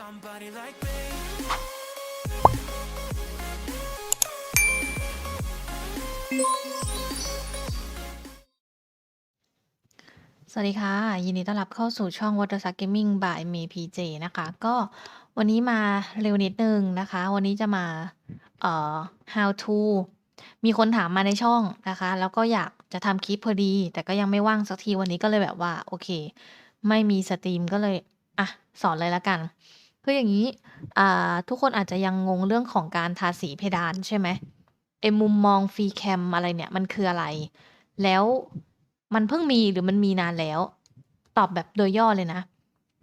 somebody like me. สวัสดีค่ะ ยินดีต้อนรับเข้าสู่ช่อง Water s a Gaming by m พีเจนะคะ ก็วันนี้มาเร็วนิดนึงนะคะ วันนี้จะมาเอ่อ how to มีคนถามมาในช่องนะคะ แล้วก็อยากจะทำคลิปพอดี แต่ก็ยังไม่ว่างสักทีวันนี้ก็เลยแบบว่า โอเค ไม่มีสตรีมก็เลย อะ สอนเลยละกัน คืออย่างนี้ อ่า ทุกคนอาจจะยังงงเรื่องของการทาสีเพดานใช่ไหมไอ้มุมมองฟรีแคมอะไรเนี่ยมันคืออะไร แล้วมันเพิ่งมีหรือมันมีนานแล้ว ตอบแบบโดยย่อเลยนะ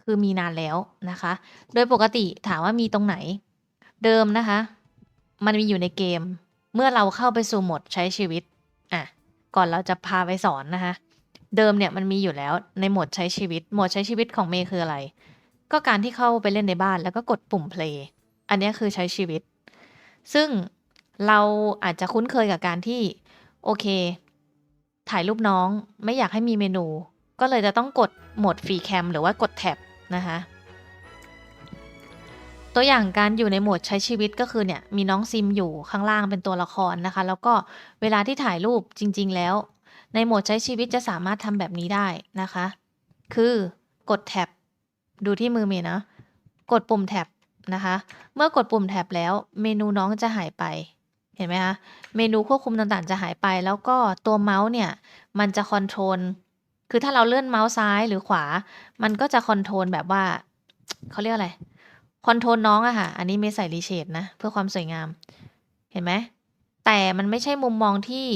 คือมีนานแล้วนะคะ โดยปกติถามว่ามีตรงไหน เดิมนะคะ มันมีอยู่ในเกม เมื่อเราเข้าไปสู่โหมดใช้ชีวิต อะ ก่อนเราจะพาไปสอนนะคะ เดิมเนี่ยมันมีอยู่แล้วในโหมดใช้ชีวิต โหมดใช้ชีวิตของเมย์คืออะไร ก็การที่เข้าไปเล่นในบ้านแล้วก็กดปุ่ม play อันนี้คือใช้ชีวิต ซึ่งเราอาจจะคุ้นเคยกับการที่ โอเค ถ่ายรูปน้องไม่อยากให้มีเมนู ก็เลยจะต้องกดโหมดฟรีแคมหรือว่ากดแท็บนะคะตัวอย่างการอยู่ในโหมดใช้ชีวิตก็คือเนี่ยมีน้องซิมอยู่ข้างล่างเป็นตัวละครนะคะ แล้วก็เวลาที่ถ่ายรูปจริง ๆ แล้ว ในโหมดใช้ชีวิตจะสามารถทำแบบนี้ได้นะคะ คือกดแท็บ ดูที่มือเมย์นะ กดปุ่มแท็บนะคะ เมื่อกดปุ่มแท็บแล้ว เมนูน้องจะหายไป เห็นไหมคะ เมนูควบคุมต่างๆ จะหายไป แล้วก็ตัวเมาส์เนี่ย มันจะคอนโทรล คือถ้าเราเลื่อนเมาส์ซ้ายหรือขวา มันก็จะคอนโทรลแบบว่า เขาเรียกอะไร คอนโทรลน้องอะค่ะ อันนี้ไม่ใส่รีเชดนะ เพื่อความสวยงาม เห็นไหม แต่มันไม่ใช่มุมมองที่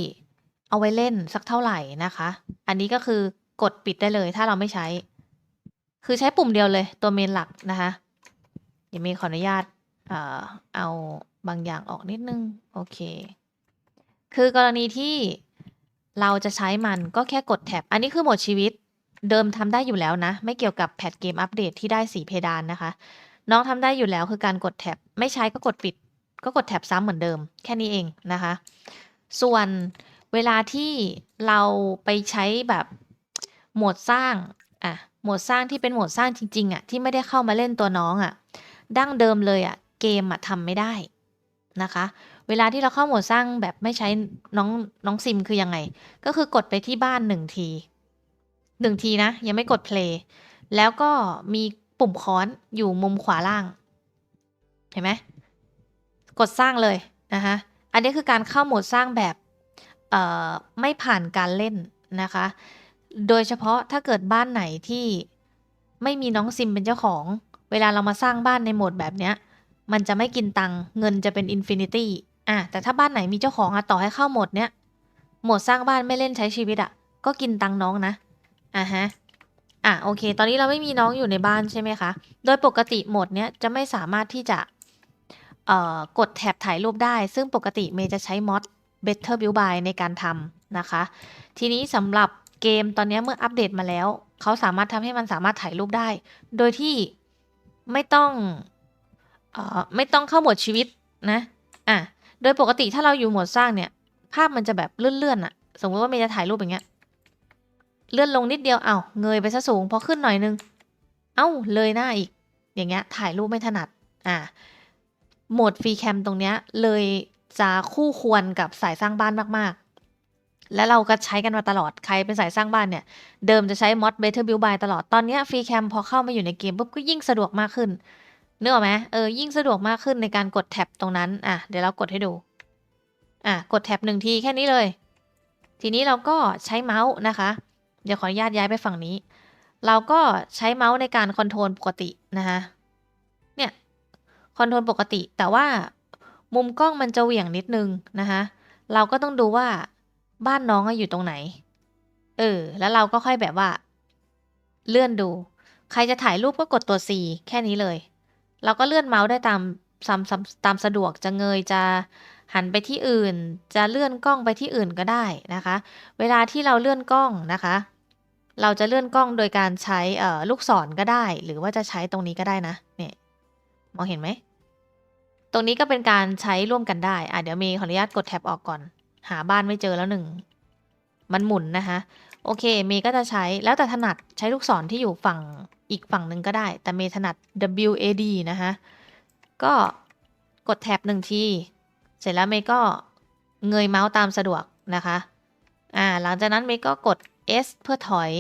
เอาไว้เล่นสักเท่าไหร่นะคะ อันนี้ก็คือกดปิดได้เลยถ้าเราไม่ใช้ คือใช้ปุ่มเดียวเลยตัวเมนหลักนะคะเดี๋ยวเมย์ขออนุญาตเอ่อเอาบางอย่างออกนิดนึง โอเค คือกรณีที่เราจะใช้มันก็แค่กดแท็บ อันนี้คือโหมดชีวิตเดิมทำได้อยู่แล้วนะ ไม่เกี่ยวกับแพทเกมอัปเดตที่ได้สีเพดานนะคะ น้องทำได้อยู่แล้วคือการกดแท็บ ไม่ใช้ก็กดปิด ก็กดแท็บซ้ำเหมือนเดิม แค่นี้เองนะคะ ส่วนเวลาที่เราไปใช้แบบโหมดสร้าง อะโหมดสร้างที่เป็นโหมดสร้างจริงๆอะที่ไม่ได้เข้ามาเล่นตัวน้องอะดั้งเดิมเลยอะเกมอะทำไม่ได้นะคะ เวลาที่เราเข้าโหมดสร้างแบบไม่ใช้น้องน้องซิมคือยังไง ก็คือกดไปที่บ้านหนึ่งทีหนึ่งทีนะ ยังไม่กด play แล้วก็มีปุ่มค้อนอยู่มุมขวาล่าง เห็นไหมกดสร้างเลยนะคะอันนี้คือการเข้าโหมดสร้างแบบเอ่อไม่ผ่านการเล่นนะคะ โดยเฉพาะถ้าเกิดบ้านไหนที่ไม่มีน้องซิมเป็นเจ้าของ เวลาเรามาสร้างบ้านในโหมดแบบเนี้ย มันจะไม่กินตังค์เงินจะเป็นอินฟินิตี้อะแต่ถ้าบ้านไหนมีเจ้าของอะต่อให้เข้าโหมดเนี้ยโหมดสร้างบ้านไม่เล่นใช้ชีวิตอะก็กินตังค์น้องนะอะฮะอะโอเค ตอนนี้เราไม่มีน้องอยู่ในบ้านใช่ไหมคะ โดยปกติโหมดเนี้ยจะไม่สามารถที่จะเอ่อกดแทบถ่ายรูปได้ ซึ่งปกติเมย์จะใช้มอด Better Build By ในการทำนะคะ ทีนี้สำหรับ เกมตอนนี้เมื่ออัปเดตมาแล้ว เขาสามารถทำให้มันสามารถถ่ายรูปได้ โดยที่ไม่ต้องเอ่อไม่ต้องเข้าโหมดชีวิตนะอะโดยปกติถ้าเราอยู่โหมดสร้างเนี่ย ภาพมันจะแบบเลื่อนๆอะสมมติว่าเมย์จะถ่ายรูปอย่างเงี้ย เลื่อนลงนิดเดียวเอา้าเงยไปซะสูงพอขึ้นหน่อยนึง เอ้าเลยหน้าอีก อย่างเงี้ยถ่ายรูปไม่ถนัดอ่าโหมดฟรีแคมตรงเนี้ยเลยจะคู่ควรกับสายสร้างบ้านมากๆ และเราก็ใช้กันมาตลอด ใครเป็นสายสร้างบ้านเนี่ย เดิมจะใช้มอด Better Build By ตลอด ตอนนี้ฟรีแคมพอเข้ามาอยู่ในเกมปุ๊บก็ยิ่งสะดวกมากขึ้นเนื้อไหมเออ ยิ่งสะดวกมากขึ้นในการกดแท็บตรงนั้น อะ เดี๋ยวเรากดให้ดู อะ กดแท็บหนึ่งทีแค่นี้เลย ทีนี้เราก็ใช้เมาส์นะคะ เดี๋ยวขออนุญาตย้ายไปฝั่งนี้ เราก็ใช้เมาส์ในการคอนโทรลปกตินะคะเนี่ยคอนโทรลปกติ แต่ว่ามุมกล้องมันจะเหวี่ยงนิดนึงนะคะ เราก็ต้องดูว่า บ้านน้องอยู่ตรงไหน เออ แล้วเราก็ค่อยแบบว่า เลื่อนดู ใครจะถ่ายรูปก็กดตัว C แค่นี้เลย เราก็เลื่อนเมาส์ได้ตามตามตามสะดวกจะเงยจะหันไปที่อื่น จะเลื่อนกล้องไปที่อื่นก็ได้นะคะ เวลาที่เราเลื่อนกล้องนะคะ เราจะเลื่อนกล้องโดยการใช้ลูกศรก็ได้ หรือว่าจะใช้ตรงนี้ก็ได้นะ เนี่ย มองเห็นไหม ตรงนี้ก็เป็นการใช้ร่วมกันได้ อะเดี๋ยวเมย์ขออนุญาตกดแท็บออกก่อน หาบ้านไม่เจอแล้วหนึ่ง มันหมุนนะคะโอเค เมย์ก็จะใช้แล้วแต่ถนัดใช้ลูกศรที่อยู่ฝั่งอีกฝั่งหนึ่งก็ได้ แต่เมย์ถนัด WAD นะคะก็กดแท็บหนึ่งที เสร็จแล้วเมย์ก็เงยเมาส์ตามสะดวกนะคะ อ่า หลังจากนั้นเมย์ก็กด S เพื่อถอย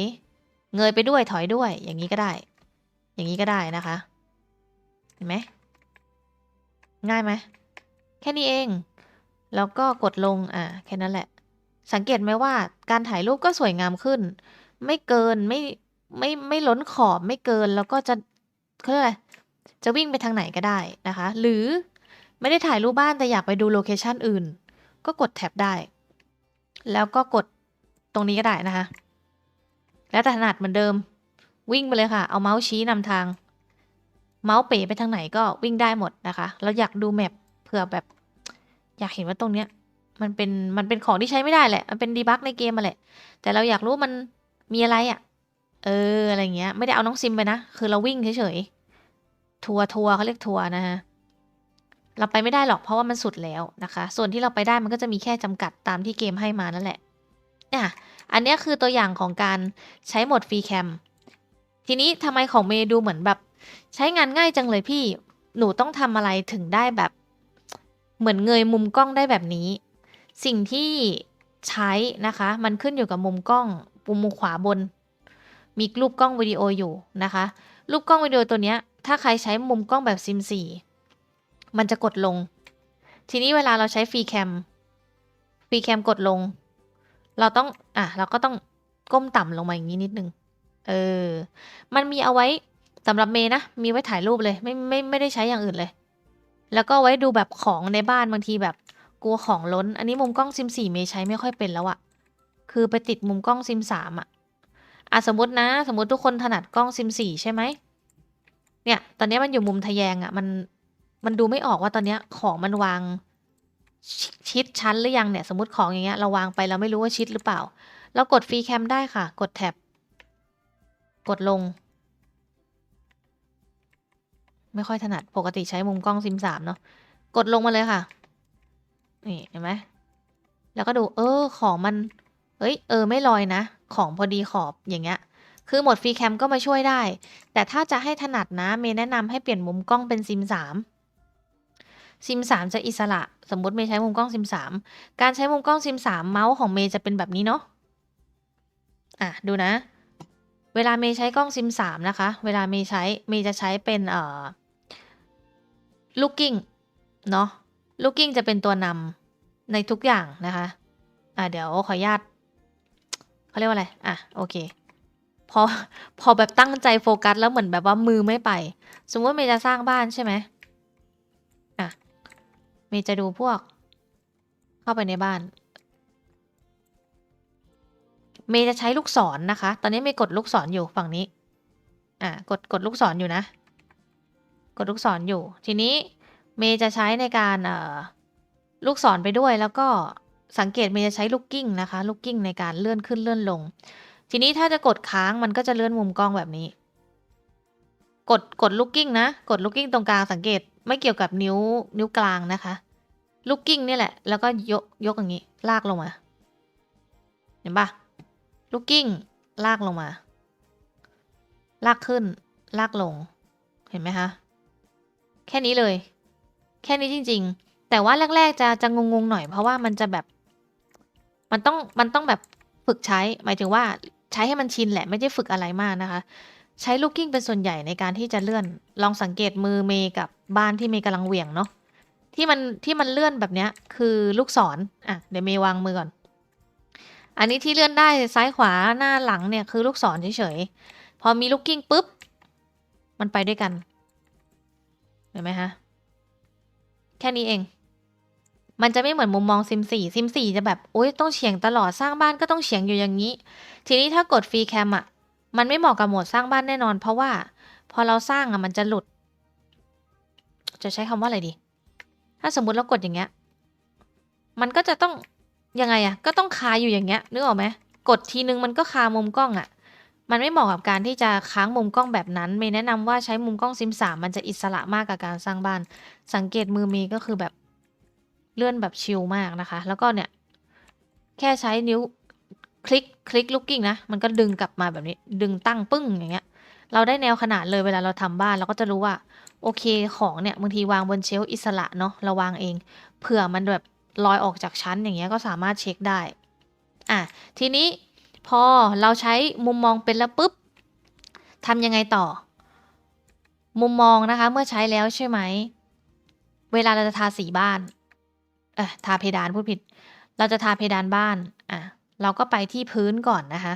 เงยไปด้วยถอยด้วย อย่างนี้ก็ได้ อย่างนี้ก็ได้นะคะ เห็นไหม ง่ายไหม แค่นี้เอง แล้วก็กดลงอ่าแค่นั้นแหละ สังเกตไหมว่าการถ่ายรูปก็สวยงามขึ้น ไม่เกินไม่ไม่ไม่ล้นขอบไม่เกินแล้วก็จะเขาเรียกอะไรจะวิ่งไปทางไหนก็ได้นะคะ หรือไม่ได้ถ่ายรูปบ้านแต่อยากไปดูโลเคชันอื่น ก็กดแท็บได้ แล้วก็กดตรงนี้ก็ได้นะคะ แล้วแต่ถนัดเหมือนเดิม วิ่งไปเลยค่ะ เอาเมาส์ชี้นำทาง เมาส์เป๋ไปทางไหนก็วิ่งได้หมดนะคะ เราอยากดูแมปเผื่อแบบ อยากเห็นว่าตรงเนี้ย มันเป็นมันเป็นของที่ใช้ไม่ได้แหละ มันเป็นดีบักในเกมมาแหละ แต่เราอยากรู้มันมีอะไรอะ่ะ เอออะไรเงี้ย ไม่ได้เอาน้องซิมไปนะ คือเราวิ่งเฉยๆ ทัวร์ทัวร์เขาเรียกทัวร์นะฮะ เราไปไม่ได้หรอกเพราะว่ามันสุดแล้วนะคะ ส่วนที่เราไปได้มันก็จะมีแค่จำกัดตามที่เกมให้มานั่นแหละอะอันนี้คือตัวอย่างของการใช้โหมดฟรีแคม ทีนี้ทำไมของเมย์ดูเหมือนแบบ ใช้งานง่ายจังเลยพี่ หนูต้องทำอะไรถึงได้แบบ เหมือนเงยมุมกล้องได้แบบนี้ สิ่งที่ใช้นะคะ มันขึ้นอยู่กับมุมกล้องปุ่มมุมขวาบน มีรูปกล้องวิดีโออยู่นะคะ รูปกล้องวิดีโอตัวเนี้ย ถ้าใครใช้มุมกล้องแบบซิมสี่มันจะกดลง ทีนี้เวลาเราใช้ฟรีแคมฟรีแคมกดลง เราต้องอะเราก็ต้องก้มต่ำลงมาอย่างนี้นิดนึง เออ มันมีเอาไว้สำหรับเมนะ มีไว้ถ่ายรูปเลย ไม่ไม่ไม่ได้ใช้อย่างอื่นเลย แล้วก็ไว้ดูแบบของในบ้านบางทีแบบกลัวของล้น อันนี้มุมกล้องซิมสี่เมย์ใช้ไม่ค่อยเป็นแล้วอะคือไปติดมุมกล้องซิมสามอะอะสมมตินะ สมมติทุกคนถนัดกล้องซิมสี่ใช่ไหมเนี่ยตอนนี้มันอยู่มุมทะแยงอะมันมันดูไม่ออกว่าตอนนี้ของมันวางชชิดชั้นหรือยังเนี่ย สมมติของอย่างเงี้ยเราวางไปเราไม่รู้ว่าชิดหรือเปล่า เรากดฟรีแคมได้ค่ะ กดแท็บกดลง ไม่ค่อยถนัดปกติใช้มุมกล้องซิมสามเนาะกดลงมาเลยค่ะ นี่เห็นไหมแล้วก็ดูเออของมัน เอ้ยเออไม่ลอยนะ ของพอดีขอบอย่างเงี้ย คือโหมดฟรีแคมก็มาช่วยได้ แต่ถ้าจะให้ถนัดนะเมย์แนะนำให้เปลี่ยนมุมกล้องเป็นซิมสามซิมสามจะอิสระ สมมติเมย์ใช้มุมกล้องซิมสามการใช้มุมกล้องซิมสามเมาส์ของเมย์จะเป็นแบบนี้เนาะอะดูนะ เวลาเมย์ใช้กล้องซิมสามนะคะ เวลาเมย์ใช้เมย์จะใช้เป็นเอ่อ looking เนาะ looking จะเป็นตัวนำในทุกอย่างนะคะ อะเดี๋ยวขออนุญาตเขาเรียกว่าอะไร อะโอเค พอพอแบบตั้งใจโฟกัสแล้วเหมือนแบบว่ามือไม่ไป สมมติเมย์จะสร้างบ้านใช่ไหมอะเมย์จะดูพวก เข้าไปในบ้าน เมย์จะใช้ลูกศรนนะคะ ตอนนี้เมย์กดลูกศรออยู่ฝั่งนี้ อะกดกดลูกศรออยู่นะ กดลูกศรออยู่ ทีนี้เมย์จะใช้ในการเอ่อลูกศรไปด้วย แล้วก็สังเกตเมย์จะใช้ลูกกิ้งนะคะลูกกิ้งในการเลื่อนขึ้นเลื่อนลง ทีนี้ถ้าจะกดค้างมันก็จะเลื่อนมุมกล้องแบบนี้ กดกดลูกกิ้งนะ กดลูกกิ้งตรงกลางสังเกตไม่เกี่ยวกับนิ้วนิ้วกลางนะคะลูกกิ้งนี่แหละ แล้วก็ยกยกอย่างนี้ ลากลงมา เห็นปะลูกกิ้งลากลงมา ลากขึ้น ลากลง เห็นไหมคะ แค่นี้เลย แค่นี้จริง ๆ แต่ว่าแรก ๆ จะจะงงๆหน่อยเพราะว่ามันจะแบบ มันต้องมันต้องแบบฝึกใช้ หมายถึงว่าใช้ให้มันชินแหละไม่ได้ฝึกอะไรมากนะคะ ใช้ลูกกิ้งเป็นส่วนใหญ่ในการที่จะเลื่อน ลองสังเกตมือเมย์กับบ้านที่เมย์กำลังเหวี่ยงเนาะที่มันที่มันเลื่อนแบบเนี้ย คือลูกศรอะเดี๋ยวเมย์วางมือก่อน อันนี้ที่เลื่อนได้ซ้ายขวาหน้าหลังเนี่ยคือลูกศรเฉยๆพอมีลูกกิ้งปุ๊บ มันไปด้วยกัน เห็นไหมคะแค่นี้เอง มันจะไม่เหมือนมุมมองซิมสี่ซิมสี่จะแบบโอ๊ยต้องเฉียงตลอดสร้างบ้านก็ต้องเฉียงอยู่อย่างนี้ ทีนี้ถ้ากดฟรีแคมอะ มันไม่เหมาะกับโหมดสร้างบ้านแน่นอน เพราะว่าพอเราสร้างอะมันจะหลุด จะใช้คำว่าอะไรดี ถ้าสมมุติเรากดอย่างเงี้ย มันก็จะต้องยังไงอะ ก็ต้องคาอยู่อย่างเงี้ยนึกออกไหมกดทีนึงมันก็คามุมกล้องอะ มันไม่เหมาะกับการที่จะค้างมุมกล้องแบบนั้น เมย์แนะนำว่าใช้มุมกล้องซิมสามมันจะอิสระมากกับการสร้างบ้าน สังเกตมือเมย์ก็คือแบบเลื่อนแบบชิลมากนะคะ แล้วก็เนี่ยแค่ใช้นิ้วคลิกคลิก looking นะ มันก็ดึงกลับมาแบบนี้ ดึงตั้งปึ้งอย่างเงี้ย เราได้แนวขนาดเลยเวลาเราทำบ้านเราก็จะรู้ว่า โอเคของเนี่ยบางทีวางบนเชลฟ์อิสระเนาะเราวางเอง เผื่อมันแบบลอยออกจากชั้นอย่างเงี้ยก็สามารถเช็คได้ อะทีนี้ พอเราใช้มุมมองเป็นแล้วปุ๊บทำยังไงต่อ มุมมองนะคะ เมื่อใช้แล้วใช่ไหม เวลาเราจะทาสีบ้าน เออทาเพดานพูดผิด เราจะทาเพดานบ้าน อะ เราก็ไปที่พื้นก่อนนะคะ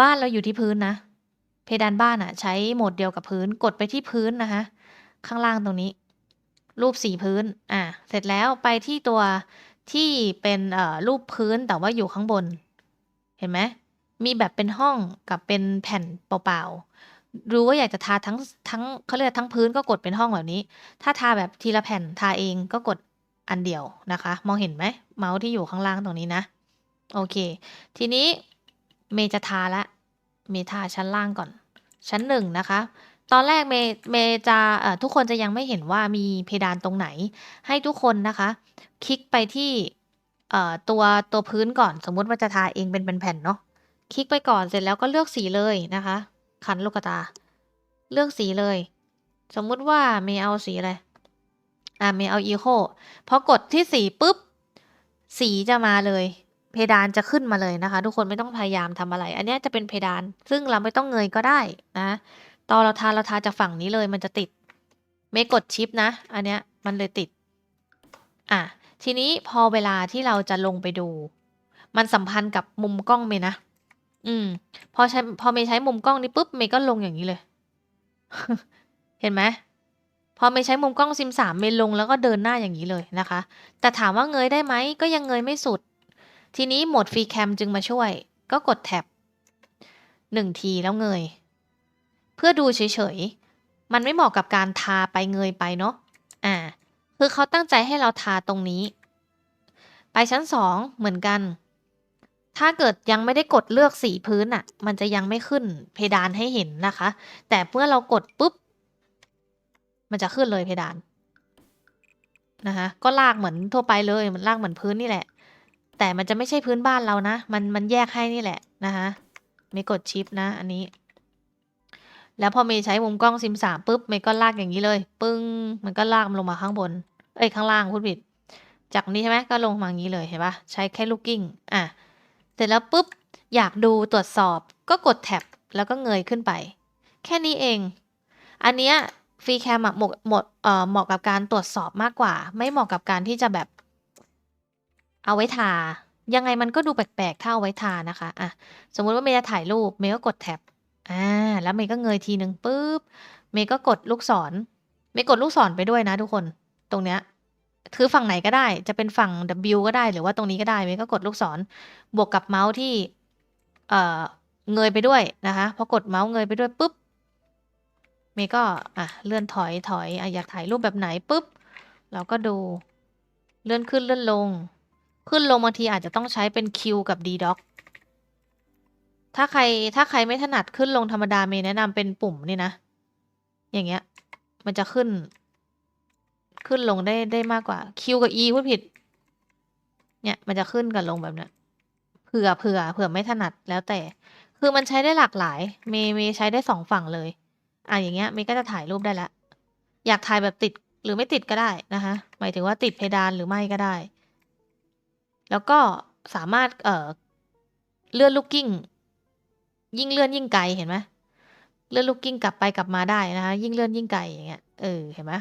บ้านเราอยู่ที่พื้นนะ เพดานบ้านอะใช้โหมดเดียวกับพื้น กดไปที่พื้นนะคะ ข้างล่างตรงนี้ รูปสีพื้น อะ เสร็จแล้วไปที่ตัวที่เป็นเอ่อรูปพื้นแต่ว่าอยู่ข้างบน เห็นไหมมีแบบเป็นห้องกับเป็นแผ่นเปล่าๆ รู้ว่าอยากจะทาทั้งทั้งเขาเรียกทั้งพื้นก็กดเป็นห้องแบบนี้ ถ้าทาแบบทีละแผ่นทาเองก็กดอันเดียวนะคะ มองเห็นไหมเมาส์ที่อยู่ข้างล่างตรงนี้นะ โอเค ทีนี้เมย์จะทาละเมย์ทาชั้นล่างก่อน ชั้นหนึ่งนะคะ ตอนแรกเมย์เมย์จะทุกคนจะยังไม่เห็นว่ามีเพดานตรงไหน ให้ทุกคนนะคะ คลิกไปที่ เอ่อตัวตัวพื้นก่อนสมมุติว่าจะทาเองเป็นแผ่นๆเนาะคลิกไปก่อนเสร็จแล้วก็เลือกสีเลยนะคะคันลูกตา เลือกสีเลย สมมุติว่าเมย์เอาสีอะไรอ่าเมย์เอาอีโคพอกดที่สีปุ๊บ สีจะมาเลย เพดานจะขึ้นมาเลยนะคะ ทุกคนไม่ต้องพยายามทำอะไร อันนี้จะเป็นเพดาน ซึ่งเราไม่ต้องเงยก็ได้นะตอนเราทาเราทาจากฝั่งนี้เลยมันจะติด ไม่กดชิปนะ อันเนี้ยมันเลยติด อะ ทีนี้พอเวลาที่เราจะลงไปดู มันสัมพันธ์กับมุมกล้องเมย์นะ อืม พอใช้พอเมย์ใช้มุมกล้องนี้ปุ๊บเมย์ก็ลงอย่างนี้เลย เห็นไหมพอเมย์ใช้มุมกล้องซิมสามเมย์ลงแล้วก็เดินหน้าอย่างนี้เลยนะคะ แต่ถามว่าเงยได้ไหมก็ยังเงยไม่สุด ทีนี้โหมดฟรีแคมจึงมาช่วย ก็กดแท็บหนึ่งทีแล้วเงย เพื่อดูเฉยๆ มันไม่เหมาะกับการทาไปเงยไปเนาะอ่า คือเขาตั้งใจให้เราทาตรงนี้ ไปชั้นสองเหมือนกัน ถ้าเกิดยังไม่ได้กดเลือกสีพื้นอะ่ะ มันจะยังไม่ขึ้นเพดานให้เห็นนะคะ แต่เมื่อเรากดปุ๊บ มันจะขึ้นเลยเพดานนะคะก็ลากเหมือนทั่วไปเลยมันลากเหมือนพื้นนี่แหละ แต่มันจะไม่ใช่พื้นบ้านเรานะ มันมันแยกให้นี่แหละนะคะไม่กดชิปนะ อันนี้ แล้วพอเมย์ใช้มุมกล้องซิมสามปุ๊บเมย์ก็ลากอย่างนี้เลย ปึ้ง มันก็ลากมันลงมาข้างบน เอ้ยข้างล่างพูดผิด จากนี้ใช่ไหมก็ลงมาอย่างนี้เลยเห็นปะใช้แค่ลูกกิ้งอะเสร็จแล้วปุ๊บอยากดูตรวจสอบก็กดแท็บแล้วก็เงยขึ้นไป แค่นี้เอง อันเนี้ยฟรีแคมหมาะเหมาะเอ่อเหมาะกับการตรวจสอบมากกว่า ไม่เหมาะกับการที่จะแบบ เอาไว้ทา ยังไงมันก็ดูแปลกๆถ้าเอาไว้ทานะคะอะสมมุติว่าเมย์จะถ่ายรูปเมย์ก็กดแท็บอ่าแล้วเมย์ก็เงยทีหนึ่งปุ๊บเมย์ก็กดลูกศรเมย์กดลูกศรไปด้วยนะทุกคน ตรงเนี้ยคือฝั่งไหนก็ได้ จะเป็นฝั่ง W ก็ได้ หรือว่าตรงนี้ก็ได้เมย์ก็กดลูกศร บวกกับเมาส์ที่เอ่อเงยไปด้วยนะคะพอกดเมาส์เงยไปด้วยปุ๊บเมย์ก็อะเลื่อนถอยถอยอะอยากถ่ายรูปแบบไหนปุ๊บเราก็ดูเลื่อนขึ้นเลื่อนลง ขึ้นลงบางทีอาจจะต้องใช้เป็น Q กับ D dock ถ้าใครถ้าใครไม่ถนัดขึ้นลงธรรมดาเมย์แนะนำเป็นปุ่มนี่นะ อย่างเงี้ย มันจะขึ้น ขึ้นลงได้ได้มากกว่า Q กับ E พูดผิด เนี่ยมันจะขึ้นกับลงแบบเนี้ยเผื่อเผื่อเผื่อไม่ถนัดแล้วแต่ คือมันใช้ได้หลากหลาย เมย์เมย์ใช้ได้สองฝั่งเลย อะอย่างเงี้ยเมย์ก็จะถ่ายรูปได้ละ อยากถ่ายแบบติดหรือไม่ติดก็ได้นะคะ หมายถึงว่าติดเพดานหรือไม่ก็ได้ แล้วก็สามารถเอ่อเลื่อนลูกกิ้ง ยิ่งเลื่อนยิ่งไกลเห็นไหมเลื่อนลูกกิ้งกลับไปกลับมาได้นะคะ ยิ่งเลื่อนยิ่งไกลอย่างเงี้ย เออ เห็นไหม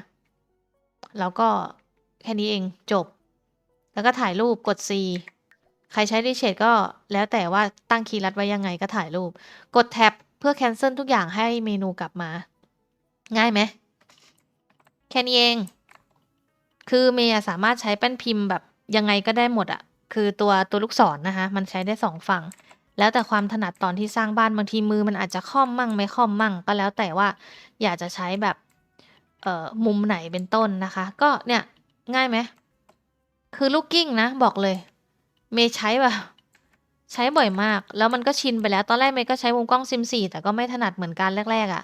แล้วก็แค่นี้เองจบ แล้วก็ถ่ายรูปกด C ใครใช้รีเชดก็แล้วแต่ว่าตั้งคีย์ลัดไว้ยังไงก็ถ่ายรูป กดแท็บเพื่อแคนเซิลทุกอย่างให้เมนูกลับมา ง่ายไหม แค่นี้เอง คือเมย์สามารถใช้แป้นพิมพ์แบบยังไงก็ได้หมดอะคือตัวตัวลูกศรนนะคะ มันใช้ได้สองฝั่ง แล้วแต่ความถนัดตอนที่สร้างบ้านบางทีมือมันอาจจะค่อมมั่งไม่ค่อมมั่ง ก็แล้วแต่ว่าอยากจะใช้แบบ เอ่อมุมไหนเป็นต้นนะคะ ก็เนี่ยง่ายไหมคือลูกกิ้งนะบอกเลย เมย์ใช้แบบใช้บ่อยมาก แล้วมันก็ชินไปแล้ว ตอนแรกเมย์ก็ใช้มุมกล้องซิมสี่แต่ก็ไม่ถนัดเหมือนกันแรกๆอะ่ะ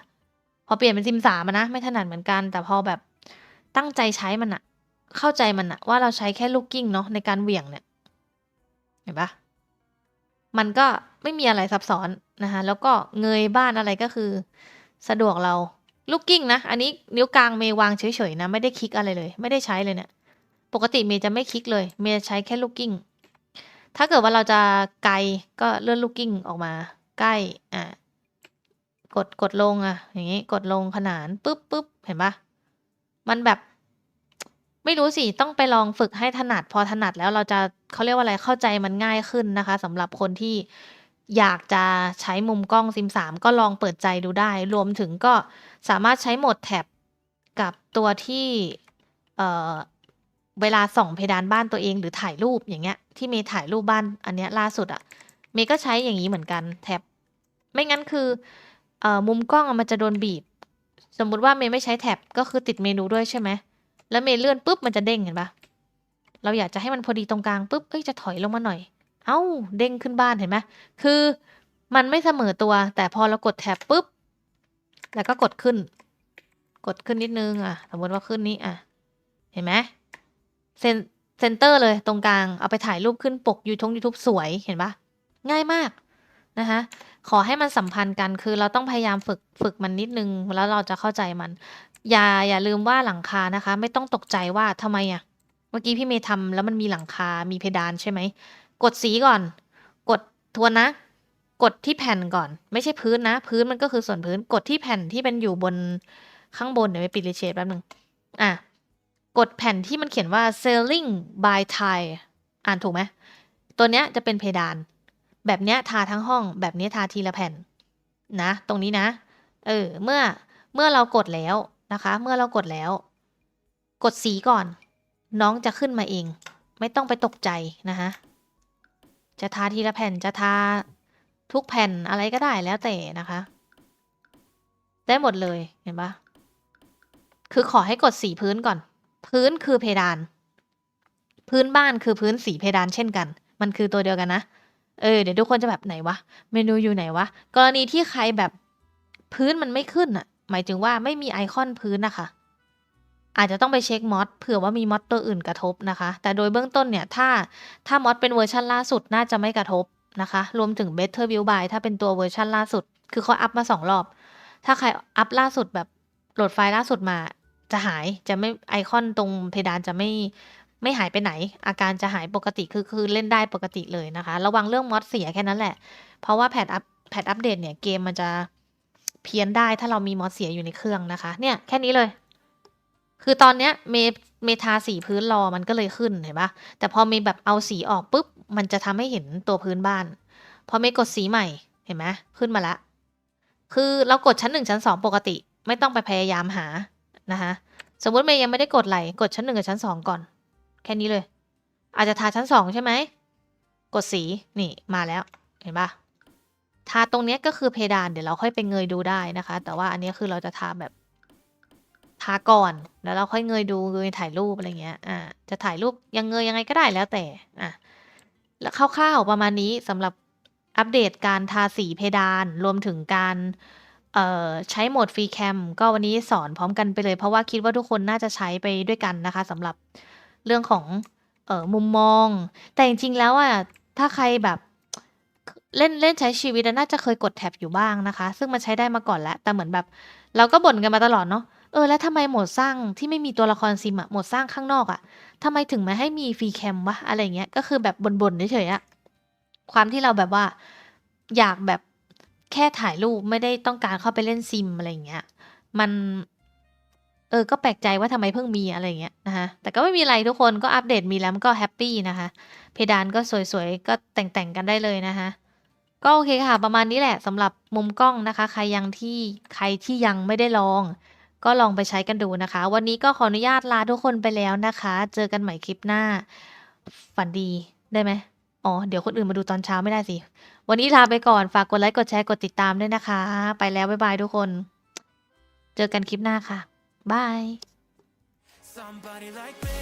พอเปลี่ยนเป็นซิมสามอะนะไม่ถนัดเหมือนกัน แต่พอแบบตั้งใจใช้มันอะเข้าใจมันอะว่าเราใช้แค่ลูกกิ้งเนาะในการเหวี่ยงเนี่ยเห็นปะมันก็ไม่มีอะไรซับซ้อนนะคะแล้วก็เงยบ้านอะไรก็คือ สะดวกเรา ลูกกิ้งนะ อันนี้นิ้วกลางเมย์วางเฉยๆนะ ไม่ได้คลิกอะไรเลย ไม่ได้ใช้เลยเนี่ย ปกติเมย์จะไม่คลิกเลย เมย์ใช้แค่ลูกกิ้ง ถ้าเกิดว่าเราจะไกลก็เลื่อนลูกกิ้งออกมา ใกล้ อะ กด กดลงอะ อย่างงี้ กดลงขนานปุ๊บปุ๊บเห็นปะมันแบบ ไม่รู้สิ ต้องไปลองฝึกให้ถนัด พอถนัดแล้วเราจะเขาเรียกว่าอะไร เข้าใจมันง่ายขึ้นนะคะสำหรับคนที่ อยากจะใช้มุมกล้องซิมสามก็ลองเปิดใจดูได้ รวมถึงก็สามารถใช้โหมดแท็บกับตัวที่เอ่อเวลาส่องเพดานบ้านตัวเองหรือถ่ายรูปอย่างเงี้ย ที่เมย์ถ่ายรูปบ้านอันเนี้ยล่าสุดอะเมย์ก็ใช้อย่างนี้เหมือนกันแท็บไม่งั้นคือเอ่อมุมกล้องมันจะโดนบีบ สมมุติว่าเมย์ไม่ใช้แท็บก็คือติดเมนูด้วยใช่ไหมแล้วเมย์เลื่อนปุ๊บมันจะเด้งเห็นปะเราอยากจะให้มันพอดีตรงกลางปุ๊บเอ้ยจะถอยลงมาหน่อย เอ้าเด้งขึ้นบ้านเห็นไหมคือมันไม่เสมอตัว แต่พอเรากดแท็บปุ๊บ แล้วก็กดขึ้น กดขึ้นนิดนึงอะ สมมติว่าขึ้นนี้อะ เห็นไหมเซนเซนเตอร์เลยตรงกลางเอาไปถ่ายรูปขึ้นปกยูทงยูทูบสวยเห็นปะง่ายมากนะคะขอให้มันสัมพันธ์กันคือเราต้องพยายามฝึกฝึกมันนิดนึง แล้วเราจะเข้าใจมัน อย่าอย่าลืมว่าหลังคานะคะ ไม่ต้องตกใจว่าทำไมอะ เมื่อกี้พี่เมย์ทำแล้วมันมีหลังคา มีเพดานใช่ไหม กดสีก่อน กดทวนนะ กดที่แผ่นก่อน ไม่ใช่พื้นนะ พื้นมันก็คือส่วนพื้น กดที่แผ่นที่เป็นอยู่บนข้างบน เดี๋ยวไปปิดรีเชดแป๊บนึงอะ กดแผ่นที่มันเขียนว่า selling by tile อ่านถูกไหม ตัวเนี้ยจะเป็นเพดาน แบบเนี้ยทาทั้งห้อง แบบนี้ทาทีละแผ่น นะ ตรงนี้นะ เออ เมื่อ เมื่อเรากดแล้วนะคะ เมื่อเรากดแล้ว กดสีก่อน น้องจะขึ้นมาเอง ไม่ต้องไปตกใจนะคะ จะทาทีละแผ่นจะทาทุกแผ่นอะไรก็ได้แล้วแต่นะคะ ได้หมดเลยเห็นปะคือขอให้กดสีพื้นก่อน พื้นคือเพดาน พื้นบ้านคือพื้นสีเพดานเช่นกัน มันคือตัวเดียวกันนะเออเดี๋ยวทุกคนจะแบบไหนวะเมนูอยู่ไหนวะกรณีที่ใครแบบพื้นมันไม่ขึ้นอะหมายถึงว่าไม่มีไอคอนพื้นนะคะ อาจจะต้องไปเช็คมอดเผื่อว่ามีมอดตัวอื่นกระทบนะคะ แต่โดยเบื้องต้นเนี่ยถ้าถ้ามอดเป็นเวอร์ชันล่าสุดน่าจะไม่กระทบนะคะ รวมถึง Better View by ถ้าเป็นตัวเวอร์ชันล่าสุด คือเขาอัพมาสองรอบ ถ้าใครอัพล่าสุดแบบโหลดไฟล์ล่าสุดมาจะหายจะไม่ไอคอนตรงเพดานจะไม่ไม่หายไปไหน อาการจะหายปกติคือคือเล่นได้ปกติเลยนะคะ ระวังเรื่องมอดเสียแค่นั้นแหละ เพราะว่าแพทอัพแพทอัปเดตเนี่ยเกมมันจะเพี้ยนได้ถ้าเรามีมอดเสียอยู่ในเครื่องนะคะ เนี่ยแค่นี้เลย คือตอนเนี้ยเมเมทาสีพื้นรอมันก็เลยขึ้นเห็นปะแต่พอเมแบบเอาสีออกปุ๊บ มันจะทำให้เห็นตัวพื้นบ้าน พอเมกดสีใหม่เห็นไหมขึ้นมาละ คือเรากดชั้นหนึ่งชั้นสองปกติ ไม่ต้องไปพยายามหานะคะสมมติเมย์ยังไม่ได้กดไหลกดชั้นหนึ่งกับชั้นสองก่อน แค่นี้เลย อาจจะทาชั้นสองใช่ไหมกดสีนี่มาแล้วเห็นปะทาตรงเนี้ยก็คือเพดานเดี๋ยวเราค่อยไปเงยดูได้นะคะ แต่ว่าอันนี้คือเราจะทาแบบ ทาก่อนแล้วเราค่อยเงยดูเงยถ่ายรูปอะไรเงี้ยอ่าจะถ่ายรูปยังเงยยังไงก็ได้แล้วแต่อะแล้วคร่าวๆประมาณนี้สำหรับอัปเดตการทาสีเพดานรวมถึงการเอ่อใช้โหมดฟรีแคมก็วันนี้สอนพร้อมกันไปเลย เพราะว่าคิดว่าทุกคนน่าจะใช้ไปด้วยกันนะคะสำหรับเรื่องของเอ่อมุมมอง แต่จริงๆแล้วอะถ้าใครแบบเล่นเล่นใช้ชีวิตน่าจะเคยกดแท็บอยู่บ้างนะคะ ซึ่งมันใช้ได้มาก่อนแล้ว แต่เหมือนแบบ เราก็บ่นกันมาตลอดเนาะ เออ แล้วทำไมโหมดสร้างที่ไม่มีตัวละครซิมอะโหมดสร้างข้างนอกอะทำไมถึงไม่ให้มีฟรีแคมวะอะไรเงี้ยก็คือแบบบ่นๆเฉยๆอะความที่เราแบบว่าอยากแบบแค่ถ่ายรูปไม่ได้ต้องการเข้าไปเล่นซิมอะไรเงี้ย มัน เออ ก็แปลกใจว่าทำไมเพิ่งมีอะไรเงี้ยนะคะแต่ก็ไม่มีอะไรทุกคนก็อัปเดตมีแล้วมันก็แฮปปี้นะคะ เพดานก็สวยๆ ก็แต่งๆกันได้เลยนะคะก็โอเคค่ะ ประมาณนี้แหละสำหรับมุมกล้องนะคะ ใครยังที่ใครที่ยังไม่ได้ลอง ก็ลองไปใช้กันดูนะคะ วันนี้ก็ขออนุญาตลาทุกคนไปแล้วนะคะ เจอกันใหม่คลิปหน้า ฝันดีได้ไหมอ๋อ เดี๋ยวคนอื่นมาดูตอนเช้าไม่ได้สิ วันนี้ลาไปก่อน ฝากกดไลค์ กดแชร์ กดติดตามด้วยนะคะ ไปแล้วบ๊ายบายทุกคน เจอกันคลิปหน้าค่ะ บาย Somebody like me.